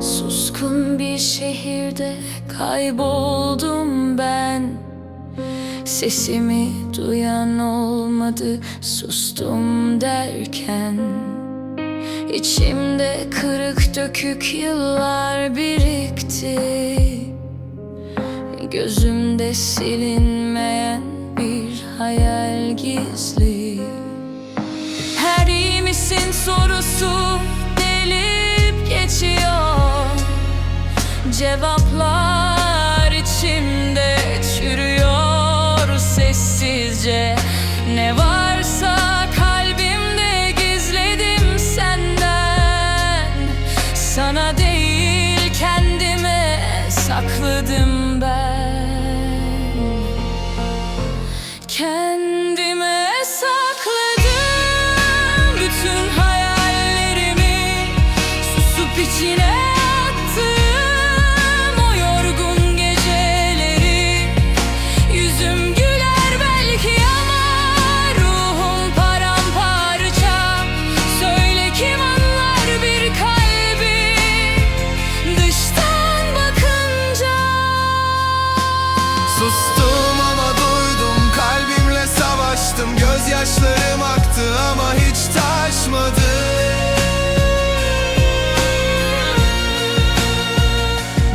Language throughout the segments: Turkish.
Coşkun bir şehirde kayboldum ben. Sesimi duyan olmadı sustum derken. İçimde kırık dökük yıllar birikti. Gözümde silinmeyen bir hayal gizli. Her iyi misin sorusu sessizce Ne varsa kalbimde gizledim senden. Sana değil kendime sakladım Gözyaşlarım aktı ama hiç taşmadı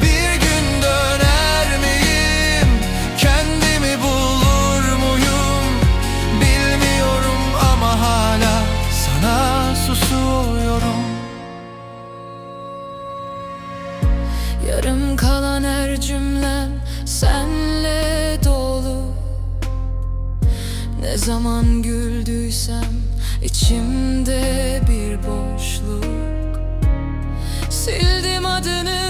Bir gün döner miyim? Kendimi bulur muyum? Bilmiyorum ama hala sana susuyorum Yarım kalan her cümlem senle Ne zaman güldüysem içimde bir boşluk. Sildim adını